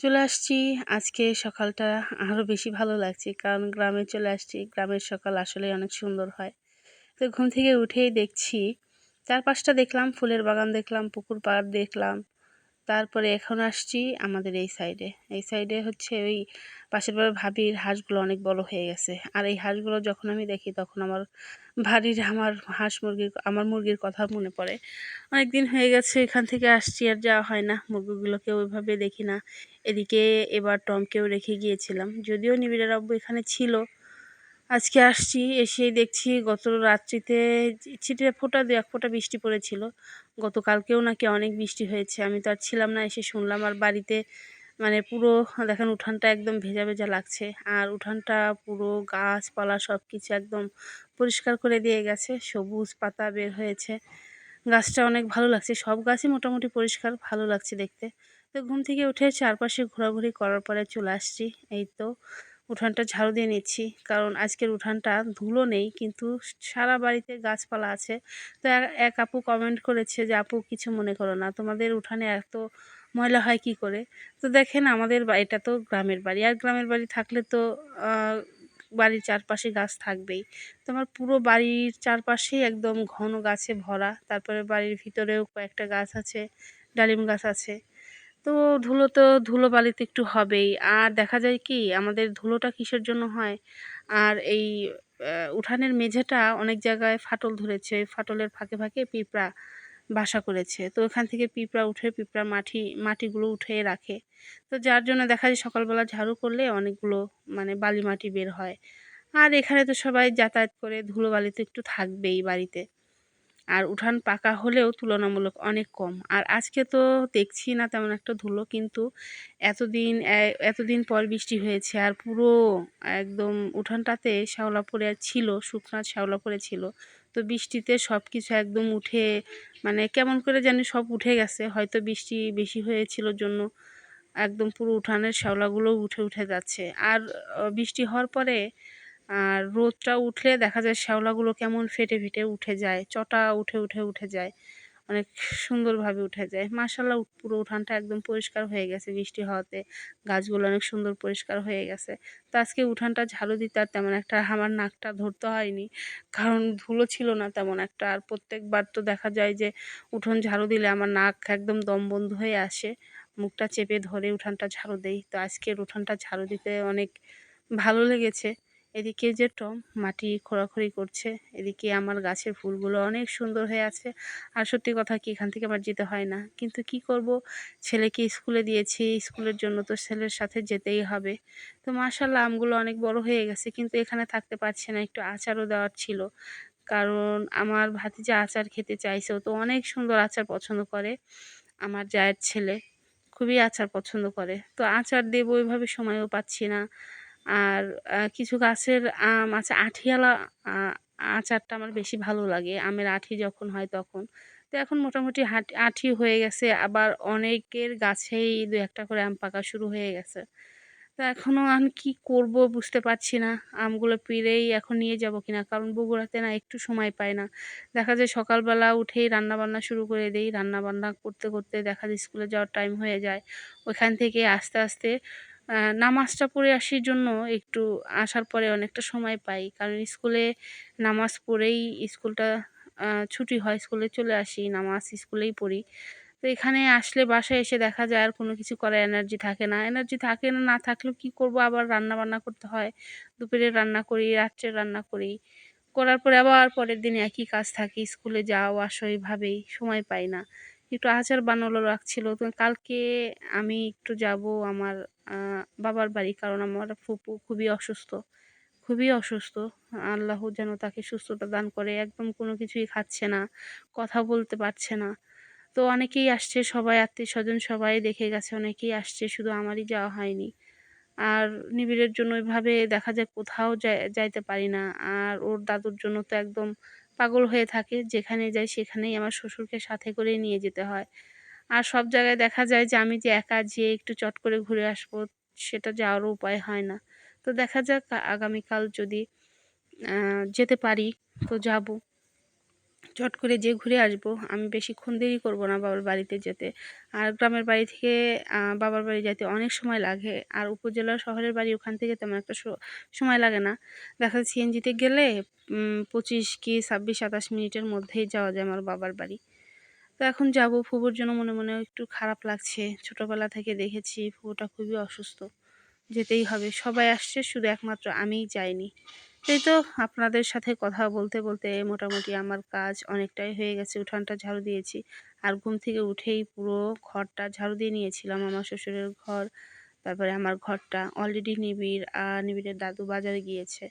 চলে আসছি। আজকে সকালটা আরও বেশি ভালো লাগছে। কারণ গ্রামে চলে আসছি। গ্রামের সকাল আসলে অনেক সুন্দর হয়। তো ঘুম থেকে উঠেই দেখছি, চারপাশটা দেখলাম, ফুলের বাগান দেখলাম, পুকুর পাড় দেখলাম। তারপরে এখন আসছি আমাদের এই সাইডে এই সাইডে হচ্ছে ওই পাশের বাড়ির ভাবির হাঁসগুলো অনেক বড় হয়ে গেছে। আর এই হাঁসগুলো যখন আমি দেখি, তখন আমার ভারির আমার হাঁস মুরগির, আমার মুরগির কথা মনে পড়ে। অনেক দিন হয়ে গেছে, এখান থেকে আসছি, আর যাওয়া হয় না। মুরগিগুলোকে ওইভাবে দেখি না। এদিকে এবার টমকেও রেখে গিয়েছিলাম। যদিও নিবিড়ের আব্বু এখানে ছিল। আজকে আসছি, এসেই দেখছি গত রাত্রিতে ছিটে ফোটা দু, এক ফোঁটা বৃষ্টি পড়েছিল। গতকালকেও নাকি অনেক বৃষ্টি হয়েছে। আমি তো আর ছিলাম না, এসে শুনলাম, আর বাড়িতে মানে পুরো দেখেন উঠানটা একদম ভেজা ভেজা লাগছে। আর উঠানটা পুরো গাছপালা সব কিছু একদম পরিষ্কার করে দিয়ে গেছে, সবুজ পাতা বের হয়েছে। গাছটা অনেক ভালো লাগছে, সব গাছই মোটামুটি পরিষ্কার, ভালো লাগছে দেখতে। তো ঘুম থেকে উঠে চারপাশে ঘোরাঘুরি করার পরে চলে আসছি। এই তো উঠানটা ঝাড়ু দিয়ে নিচ্ছি, কারণ আজকের উঠানটা ধুলো নেই, কিন্তু সারা বাড়িতে গাছপালা আছে। তো এক আপু কমেন্ট করেছে যে, আপু, কিছু মনে করো না। তোমাদের উঠানে এত ময়লা হয় কি করে? তো দেখেন আমাদের এটা তো গ্রামের বাড়ি। আর গ্রামের বাড়ি থাকলে তো বাড়ির চারপাশে গাছ থাকবেই। তো আমার পুরো বাড়ির চারপাশেই একদম ঘন গাছে ভরা। তারপরে বাড়ির ভিতরেও কয়েকটা গাছ আছে, ডালিম গাছ আছে। তো ধুলো তো ধুলো বালিতে একটু হবেই। আর দেখা যায় কি, আমাদের ধুলোটা কিসের জন্য হয়? আর এই উঠানের মেঝেটা অনেক জায়গায় ফাটল ধরেছে। ফাটলের ফাঁকে ফাঁকে পিঁপড়া বাসা করেছে। তো ওখান থেকে পিঁপড়া উঠে পিঁপড়া মাটি মাটিগুলো উঠে রাখে। তো যার জন্য দেখা যায় সকালবেলা ঝাড়ু করলে অনেকগুলো মানে বালি মাটি বের হয়। আর এখানে তো সবাই যাতায়াত করে ধুলো বালি তো একটু থাকবেই বাড়িতে। আর উঠান পাকা হলেও তুলনামূলক অনেক কম। আর আজকে তো দেখছি না তেমন একটা ধুলো, কিন্তু এতদিন এতদিন পর বৃষ্টি হয়েছে আর পুরো একদম উঠানটাতে শ্যাওলা পড়ে ছিল, শুকনা শ্যাওলা পড়ে ছিল। তো বৃষ্টিতে সব কিছু একদম উঠে মানে কেমন করে জানি সব উঠে গেছে। হয়তো বৃষ্টি বেশি হয়েছিল জন্য একদম পুরো উঠানের শ্যাওলাগুলো উঠে উঠে যাচ্ছে। আর বৃষ্টি হওয়ার পরে, আর রোদটা উঠলে দেখা যায় শ্যাওলাগুলো কেমন ফেটে ফেটে উঠে যায়, চটা উঠে উঠে উঠে যায়। অনেক সুন্দরভাবে উঠে যায়। মাসাল্লাহ পুরো উঠানটা একদম পরিষ্কার হয়ে গেছে বৃষ্টি হওয়াতে। গাছগুলো অনেক সুন্দর পরিষ্কার হয়ে গেছে। তো আজকে উঠানটা ঝাড়ু দিতে আর তেমন একটা আমার নাকটা ধরতে হয়নি, কারণ ধুলো ছিল না তেমন একটা। আর প্রত্যেকবার তো দেখা যায় যে উঠোন ঝাড়ু দিলে আমার নাক একদম দম বন্ধ হয়ে আসে। মুখটা চেপে ধরে উঠানটা ঝাড়ু দেই। তো আজকের উঠানটা ঝাড়ু দিতে অনেক ভালো লেগেছে। এদিকে যে টম মাটি খোঁড়াখড়ি করছে, এদিকে আমার গাছের ফুলগুলো অনেক সুন্দর হয়ে আছে। আর সত্যি কথা কি, এখান থেকে আমার যেতে হয় না। কিন্তু কি করব? ছেলেকে স্কুলে দিয়েছি, স্কুলের জন্য তো ছেলের সাথে যেতেই হবে। তো মাশাল্লাহ আমগুলো অনেক বড় হয়ে গেছে, কিন্তু এখানে থাকতে পারছে না, একটু আচারও দেওয়ার ছিল। কারণ আমার ভাতিজা আচার খেতে চাইছে, ও তো অনেক সুন্দর আচার পছন্দ করে, আমার জায়ের ছেলে। খুবই আচার পছন্দ করে। তো আচার দেবো ওইভাবে সময়ও পাচ্ছি না। আর কিছু গাছের আম আছে, আঠিয়ালা আচারটা আমার বেশি ভালো লাগে। আমের আঠি যখন হয় তখন। তো এখন মোটামুটি আঠি হয়ে গেছে। আবার অনেকের গাছেই দু একটা করে আম পাকা শুরু হয়ে গেছে। তো এখনও আমি কী করব বুঝতে পারছি না। আমগুলো পেরেই এখন নিয়ে যাব কিনা? কারণ বগুড়াতে না একটু সময় পায় না। দেখা যায় সকালবেলা উঠেই রান্নাবান্না শুরু করে দিই। রান্নাবান্না করতে করতে দেখা যায় স্কুলে যাওয়ার টাইম হয়ে যায়। ওইখান থেকে আস্তে আস্তে নামাজটা পড়ে আসার জন্য একটু আসার পরে অনেকটা সময় পাই। কারণ স্কুলে নামাজ পড়েই স্কুলটা ছুটি হয়, স্কুলে চলে আসি, নামাজ স্কুলেই পড়ি। তো এখানে আসলে বাসায় এসে দেখা যায় আর কোনো কিছু করার এনার্জি থাকে না। এনার্জি থাকে না না থাকলেও কী করব? আবার রান্না বান্না করতে হয়। দুপুরে রান্না করি রাত্রে রান্না করি। করার পরে আবার পরের দিন একই কাজ থাকে, স্কুলে যাওয়া, আসো, এইভাবেই সময় পাই না। একটু আচার বানালো রাখছিল তো কালকে আমি একটু যাব আমার বাবার বাড়ি কারণ আমার ফুপু খুবই অসুস্থ খুবই অসুস্থ। আল্লাহ যেন তাকে সুস্থতা দান করে, একদম কোনো কিছুই খাচ্ছে না, কথা বলতে পারছে না। তো অনেকেই আসছে, সবাই আত্মীয় স্বজন সবাই দেখে গেছে, অনেকেই আসছে, শুধু আমারই যাওয়া হয়নি। আর নিবিড়ের জন্য ওইভাবে দেখা যায় কোথাও যাইতে পারি না। আর ওর দাদুর জন্য তো একদম পাগল হয়ে থাকে, যেখানে যাই সেখানেই আমার শ্বশুরকে সাথে করে নিয়ে যেতে হয়। আর সব জায়গায় দেখা যায় যে আমি যে একা যেয়ে একটু চট করে ঘুরে আসব, সেটা যাওয়ারও উপায় হয় না। তো দেখা যাক, আগামীকাল যদি যেতে পারি, তো যাব। চট করে যে ঘুরে আসব। আমি বেশিক্ষণ দেরি করব না বাবার বাড়িতে যেতে। আর গ্রামের বাড়ি থেকে বাবার বাড়ি যেতে অনেক সময় লাগে। আর উপজেলা শহরের বাড়ি ওখান থেকে তেমন একটা সময় লাগে না। দেখা যায় সিএনজিতে গেলে পঁচিশ কি ছাব্বিশ, সাতাশ মিনিটের মধ্যেই যাওয়া যায় আমার বাবার বাড়ি। তো এখন যাব। ফুবুর জন্য মনে মনে একটু খারাপ লাগছে। ছোটোবেলা থেকে দেখেছি ফুবুটা খুবই অসুস্থ। যেতেই হবে। সবাই আসছে, শুধু একমাত্র আমিই যাইনি। এই তো আপনাদের সাথে কথা বলতে বলতে মোটামুটি আমার কাজ অনেকটাই হয়ে গেছে। উঠানটা ঝাড়ু দিয়েছি। আর ঘুম থেকে উঠেই পুরো ঘরটা ঝাড়ু দিয়ে নিয়েছিলাম। আমার শ্বশুরের ঘর, তারপরে আমার ঘরটা অলরেডি নিবিড়, আর নিবিড়ের দাদু বাজারে গিয়েছে।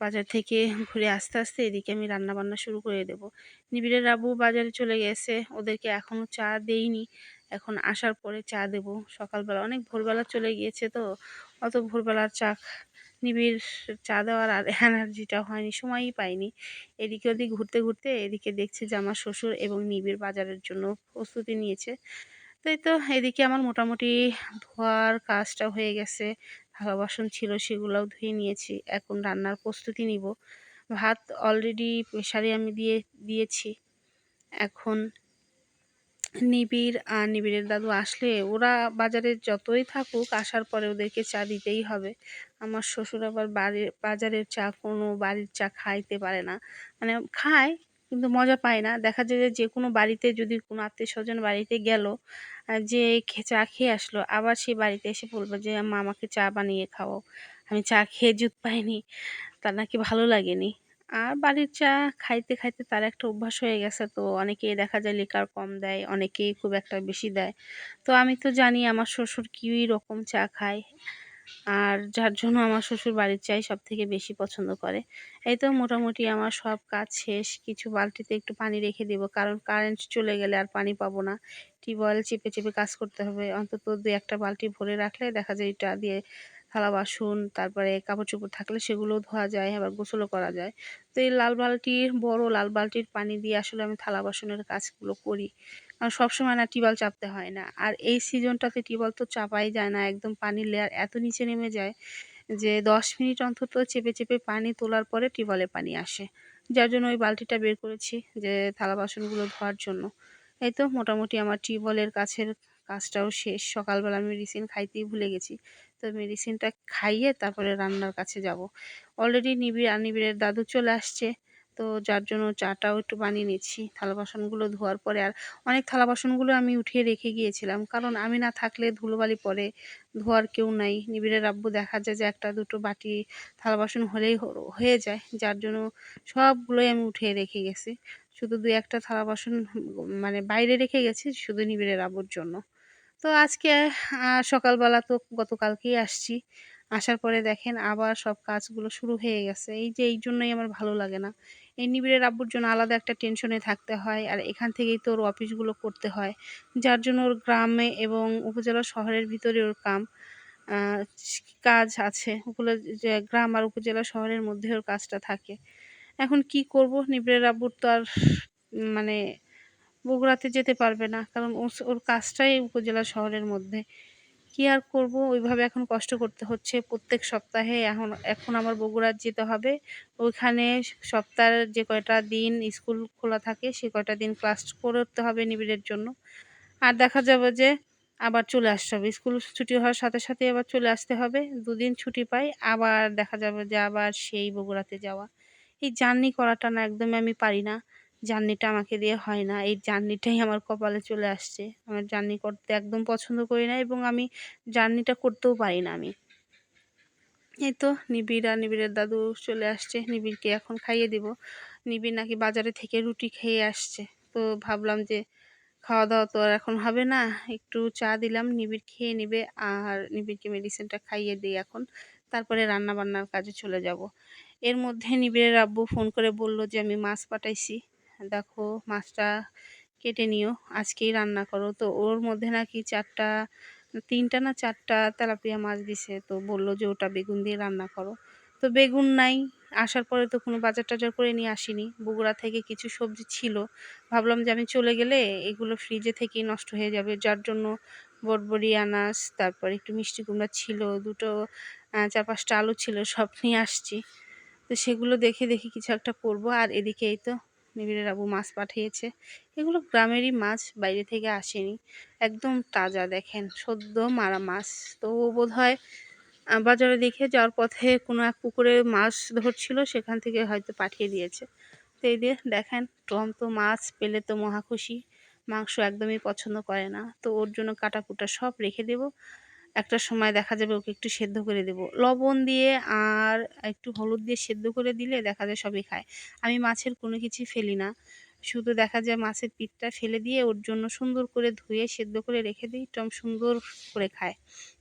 বাজার থেকে ঘুরে আস্তে আস্তে এদিকে আমি রান্না বান্না শুরু করে দেব। নিবিড়ের আবু বাজারে চলে গেছে। ওদেরকে এখনও চা দেইনি। এখন আসার পরে চা দেব। সকালবেলা, অনেক ভোরবেলা চলে গিয়েছে তো। অত ভোরবেলার চা নিবিড় চা দেওয়ার আর এনার্জিটা হয়নি, সময়ই পাইনি। এদিকে ওদিক ঘুরতে ঘুরতে এদিকে দেখছি যে আমার শ্বশুর এবং নিবিড় বাজারের জন্য প্রস্তুতি নিয়েছে। তাই তো এদিকে আমার মোটামুটি ধোয়ার কাজটা হয়ে গেছে। থালা বাসন ছিল সেগুলোও ধুয়ে নিয়েছি, এখন রান্নার প্রস্তুতি নিব। ভাত অলরেডি প্রেশারে আমি দিয়ে, দিয়েছি। এখন নিবিড় আর নিবিড়ের দাদু আসলে ওরা বাজারে যতই থাকুক আসার পরে ওদেরকে চা দিতেই হবে। আমার শ্বশুর আবার বাড়ির, বাজারের চা কোনো বাড়ির চা খাইতে পারে না। মানে খায় কিন্তু মজা পায় না। দেখা যায় যে কোনো বাড়িতে যদি কোনো আত্মীয় স্বজন বাড়িতে গেল যে চা খেয়ে আসলো, আবার সেই বাড়িতে এসে বলবে যে, মা, আমাকে চা বানিয়ে খাওয়াও। আমি চা খেয়ে জুত পাইনি। তার নাকি ভালো লাগেনি। আর বাড়ির চা খাইতে খাইতে তার একটা অভ্যাস হয়ে গেছে। তো অনেকেই দেখা যায় লিকার কম দেয়, অনেকেই খুব একটা বেশি দেয়। তো আমি তো জানি আমার শ্বশুর কী রকম চা খায়। আর যার জন্য আমার শ্বশুর বাড়ির চাই সব থেকে বেশি পছন্দ করে। এই তো মোটামুটি আমার সব কাজ শেষ, কিছু বালতিতে একটু পানি রেখে দেবো। কারণ কারেন্ট চলে গেলে আর পানি পাবো না। টিউবওয়েল চেপে চেপে কাজ করতে হবে। অন্তত দু একটা বালতি ভরে রাখলে দেখা যায় এটা দিয়ে থালা বাসন, তারপরে কাপড় চোপড় থাকলে সেগুলোও ধোয়া যায়, আবার গোসলও করা যায়। তো এই লাল বালতির বড় লাল বালতির পানি দিয়ে আসলে আমি থালা বাসনের কাজগুলো করি। কারণ সবসময় না টিউবওয়েল চাপতে হয় না। আর এই সিজনটাতে টিউবওয়েল তো চাপাই যায় না, একদম পানির লেয়ার এত নিচে নেমে যায় যে দশ মিনিট অন্তত চেপে চেপে পানি তোলার পরে টিউবওয়েলে পানি আসে। যার জন্য ওই বালতিটা বের করেছি যে থালা বাসনগুলো ধোয়ার জন্য। এই তো মোটামুটি আমার টিউবওয়েলের কাছের কাজটাও শেষ। সকালবেলা মেডিসিন খাইতেই ভুলে গেছি। তো মেডিসিনটা খাইয়ে তারপরে রান্নার কাছে যাব। অলরেডি নিবিড় আর নিবিড়ের দাদু চলে আসছে। তো যার জন্য চাটাও একটু বানিয়ে নিচ্ছি। থালা বাসনগুলো ধোয়ার পরে আর অনেক থালা বাসনগুলো আমি উঠিয়ে রেখে গিয়েছিলাম। কারণ আমি না থাকলে ধুলোবালি পরে ধোয়ার কেউ নাই। নিবিড়ের আব্বু দেখা যায় যে একটা দুটো বাটি থালা বাসন হলেই হয়ে যায়। যার জন্য সবগুলোই আমি উঠিয়ে রেখে গেছি। শুধু দুই একটা থালা বাসন মানে বাইরে রেখে গেছি, শুধু নিবিড়ের আব্বুর জন্য। তো আজকে সকালবেলা তো গতকালকেই আসছি। আসার পরে দেখেন আবার সব কাজগুলো শুরু হয়ে গেছে। এই যে, এই জন্যই আমার ভালো লাগে না। এই নিবিড়ের আব্বুর জন্য আলাদা একটা টেনশনে থাকতে হয় আর এখান থেকেই তো ওর অফিসগুলো করতে হয়। যার জন্য ওর গ্রামে এবং উপজেলা শহরের ভিতরে ওর কাম কাজ আছে। ওগুলো যে, গ্রাম আর উপজেলা শহরের মধ্যে ওর কাজটা থাকে। এখন কি করব? নিবিড়ের আব্বুর তো আর মানে বগুড়াতে যেতে পারবে না। কারণ ওর কাজটাই উপজেলা শহরের মধ্যে। কি আর করব? ওইভাবে এখন কষ্ট করতে হচ্ছে। প্রত্যেক সপ্তাহে এখন এখন আমার বগুড়া যেতে হবে। ওইখানে সপ্তাহের যে কয়টা দিন স্কুল খোলা থাকে, সে কয়টা দিন ক্লাস করতে হবে নিবিড়ের জন্য। আর দেখা যাবে যে আবার চলে আসতে হবে। স্কুল ছুটি হওয়ার সাথে সাথে আবার চলে আসতে হবে। দুদিন ছুটি পাই, আবার দেখা যাবে যে আবার সেই বগুড়াতে যাওয়া। এই জার্নি করাটা না একদমই আমি পারি না। জার্নিটা আমাকে দিয়ে হয় না। এই জার্নিটাই আমার কপালে চলে আসছে। আমার জার্নি করতে একদম পছন্দ করি না এবং আমি জার্নিটা করতেও পারি না আমি। এই তো নিবিড় আর নিবিড়ের দাদু চলে আসছে। নিবিড়কে এখন খাইয়ে দিব। নিবিড় নাকি বাজারে থেকে রুটি খেয়ে আসছে। তো ভাবলাম যে খাওয়া দাওয়া তো আর এখন হবে না। একটু চা দিলাম, নিবিড় খেয়ে নিবে আর নিবিড়কে মেডিসিনটা খাইয়ে দিই এখন। তারপরে রান্না বান্নার কাজে চলে যাব। এর মধ্যে নিবিড়ের আব্বু ফোন করে বলল যে আমি মাছ পাঠাইছি। দেখো, মাছটা কেটে নিও, আজকেই রান্না করো। তো ওর মধ্যে নাকি চারটা, তিনটা না চারটা তেলাপিয়া মাছ দিছে, তো বলল যে ওটা বেগুন দিয়ে রান্না করো। তো বেগুন নাই, আসার পরে তো কোনো বাজার টাজার করে নিয়ে আসিনি। বগুড়া থেকে কিছু সবজি ছিল, ভাবলাম যে আমি চলে গেলে এগুলো ফ্রিজে থেকেই নষ্ট হয়ে যাবে। যার জন্য বটবড়ি, আনাস, তারপর একটু মিষ্টি কুমড়া ছিল, দুটো চার পাঁচটা আলু ছিল, সব নিয়ে আসছি। তো সেগুলো দেখে দেখে কিছু একটা করব। আর এদিকে এই তো নিবিড়ের আবু মাছ পাঠিয়েছে। এগুলো গ্রামেরই মাছ, বাইরে থেকে আসেনি। একদম তাজা, দেখেন, সদ্য মারা মাছ। তো বোধ হয় বাজারে দেখে যাওয়ার পথে কোনো এক পুকুরে মাছ ধরছিল, সেখান থেকে হয়তো পাঠিয়ে দিয়েছে। তো এই দিয়ে দেখেন, টম তো মাছ, পেলে তো মহা খুশি। মাংস একদমই পছন্দ করে না। তো ওর জন্য কাটা কুটা সব রেখে দেব। একটা সময় দেখা যাবে ওকে একটু সেদ্ধ করে দেব। লবণ দিয়ে আর একটু হলুদ দিয়ে সেদ্ধ করে দিলে দেখা যায় সবই খায়। আমি মাছের কোনো কিছুই ফেলি না। শুধু দেখা যায় মাছের পিঠটা ফেলে দিয়ে ওর জন্য সুন্দর করে ধুয়ে সেদ্ধ করে রেখে দিই টম সুন্দর করে খায়।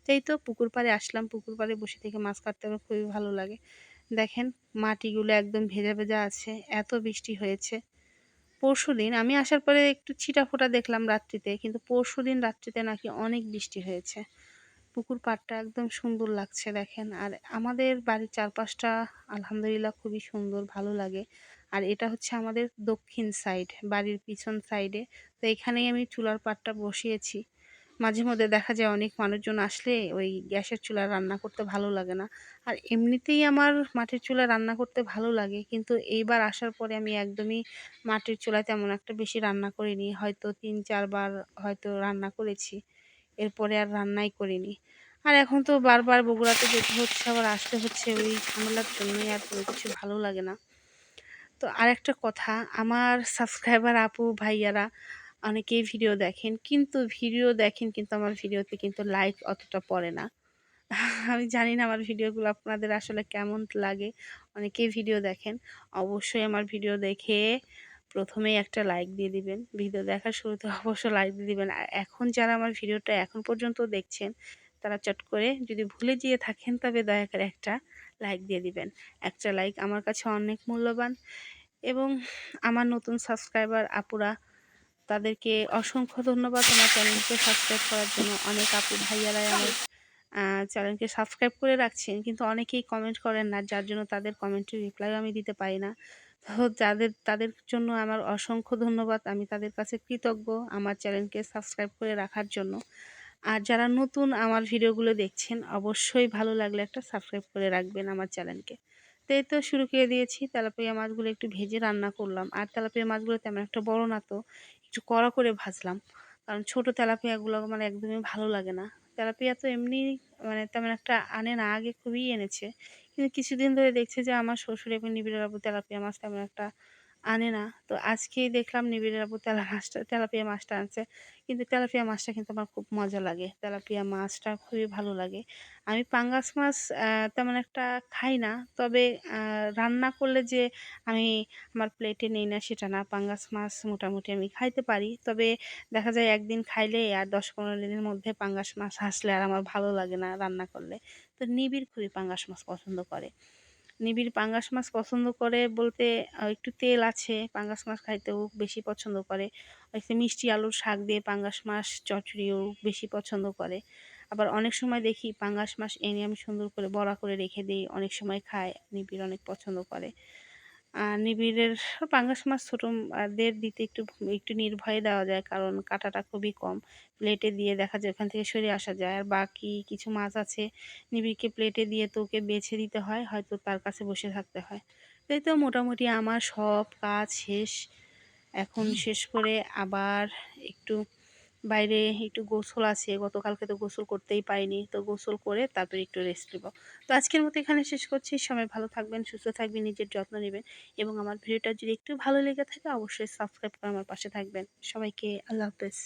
তাই তো পুকুর পাড়ে আসলাম। পুকুর পাড়ে বসে থেকে মাছ কাটতে আমার খুবই ভালো লাগে। দেখেন মাটিগুলো একদম ভেজা ভেজা আছে, এত বৃষ্টি হয়েছে। পরশু দিন আমি আসার পরে একটু ছিটা ফোটা দেখলাম রাত্রিতে, কিন্তু পরশু দিন রাত্রিতে নাকি অনেক বৃষ্টি হয়েছে। পুকুর পাড়টা একদম সুন্দর লাগছে দেখেন। আর আমাদের বাড়ির চারপাশটা আলহামদুলিল্লাহ খুবই সুন্দর, ভালো লাগে। আর এটা হচ্ছে আমাদের দক্ষিণ সাইড বাড়ির পিছন সাইডে তো এখানেই আমি চুলার পাটটা বসিয়েছি। মাঝে মধ্যে দেখা যায় অনেক মানুষজন আসলে ওই গ্যাসের চুলা রান্না করতে ভালো লাগে না। আর এমনিতেই আমার মাটির চুলা রান্না করতে ভালো লাগে, কিন্তু এইবার আসার পরে আমি একদমই মাটির চুলায় তেমন একটা বেশি রান্না করিনি। হয়তো তিন, চারবার হয়তো রান্না করেছি। এরপরে আর রান্নাই করিনি। আর এখন তো বারবার বগুড়াতে যেতে হচ্ছে, আবার আসতে হচ্ছে, ওই ঝামেলার জন্যই আর কোনো কিছু ভালো লাগে না। তো আরেকটা কথা, আমার সাবস্ক্রাইবার আপু, ভাইয়ারা অনেকেই ভিডিও দেখেন, কিন্তু ভিডিও দেখেন কিন্তু আমার ভিডিওতে কিন্তু লাইক অতটা পড়ে না। আমি জানি না আমার ভিডিওগুলো আপনাদের আসলে কেমন লাগে, অনেকেই ভিডিও দেখেন। অবশ্যই আমার ভিডিও দেখে প্রথমেই একটা লাইক দিয়ে দিবেন। ভিডিও দেখার শুরুতে অবশ্যই লাইক দিয়ে দিবেন। আর এখন যারা আমার ভিডিওটা এখন পর্যন্ত দেখছেন, তারা চট করে যদি ভুলে গিয়ে থাকেন, তবে দয়া করে একটা লাইক দিয়ে দিবেন। একটা লাইক আমার কাছে অনেক মূল্যবান এবং আমার নতুন সাবস্ক্রাইবার আপুরা, তাদেরকে অসংখ্য ধন্যবাদ। আমার চ্যানেলকে সাবস্ক্রাইব করার জন্য অনেক আপু ভাইয়ারাই আমার চ্যানেলকে সাবস্ক্রাইব করে রাখছেন, কিন্তু অনেকেই কমেন্ট করেন না, যার জন্য তাদের কমেন্টের রিপ্লাই আমি দিতে পারি না। তো যাদের, তাদের জন্য আমার অসংখ্য ধন্যবাদ। আমি তাদের কাছে কৃতজ্ঞ আমার চ্যানেলকে সাবস্ক্রাইব করে রাখার জন্য। আর যারা নতুন আমার ভিডিওগুলো দেখছেন, অবশ্যই ভালো লাগলে একটা সাবস্ক্রাইব করে রাখবেন আমার চ্যানেলকে। তো এই তো শুরু করে দিয়েছি। তেলাপিয়া মাছগুলো একটু ভেজে রান্না করলাম। আর তেলাপিয়া মাছগুলো তেমন একটা বড় না তো, একটু কড়া করে ভাজলাম। কারণ ছোটো তেলাপিয়াগুলো আমার একদমই ভালো লাগে না। তেলাপিয়া তো এমনি মানে তেমন একটা আনে না, আগে খুবই এনেছে। কিন্তু কিছুদিন ধরে দেখছে যে আমার শ্বশুর এবং নিবিড় বাবু তেলাপিয়া মাছ তেমন একটা আনে না। তো আজকেই দেখলাম নিবিড়ের আপু তেলা মাছটা, তেলাপিয়া মাছটা আনছে। কিন্তু তেলাপিয়া মাছটা কিন্তু আমার খুব মজা লাগে। তেলাপিয়া মাছটা খুবই ভালো লাগে। আমি পাঙ্গাস মাছ তেমন একটা খাই না। তবে রান্না করলে যে আমি আমার প্লেটে নেই না, সেটা না। পাঙ্গাস মাছ মোটামুটি আমি খাইতে পারি। তবে দেখা যায় একদিন খাইলে আর দশ পনেরো দিনের মধ্যে পাঙ্গাস মাছ আসলে আর আমার ভালো লাগে না রান্না করলে। তো নিবিড় খুবই পাঙ্গাস মাছ পছন্দ করে। নিবিড় পাঙ্গাস মাছ পছন্দ করে বলতে একটু তেল আছে, পাঙ্গাস মাছ খাইতেও বেশি পছন্দ করে। একটু মিষ্টি আলুর শাক দিয়ে পাঙ্গাস মাছ চচড়িও বেশি পছন্দ করে। আবার অনেক সময় দেখি পাঙ্গাস মাছ এনে আমি সুন্দর করে বড়া করে রেখে দিই, অনেক সময় খায়, নিবিড় অনেক পছন্দ করে। নিবিড়ের পাঙ্গাস মাছ ছোটোদের দিতে একটু একটু নির্ভয়ে দেওয়া যায় কারণ কাটাটা খুবই কম। প্লেটে দিয়ে দেখা যায় ওখান থেকে সরে আসা যায়। আর বাকি কিছু মাছ আছে নিবিড়কে প্লেটে দিয়ে তো ওকে বেছে দিতে হয়, হয়তো তার কাছে বসে থাকতে হয়। তাই তো মোটামুটি আমার সব কাজ শেষ। এখন শেষ করে আবার একটু বাইরে একটু গোসল আছে, গতকালকে তো গোসল করতেই পাইনি তো গোসল করে তারপরে একটু রেস্ট নেব। তো আজকের মতো এখানে শেষ করছি, সবাই ভালো থাকবেন, সুস্থ থাকবেন, নিজের যত্ন নেবেন এবং আমার ভিডিওটা যদি একটু ভালো লেগে থাকে অবশ্যই সাবস্ক্রাইব করে আমার পাশে থাকবেন। সবাইকে আল্লাহ হাফেজ।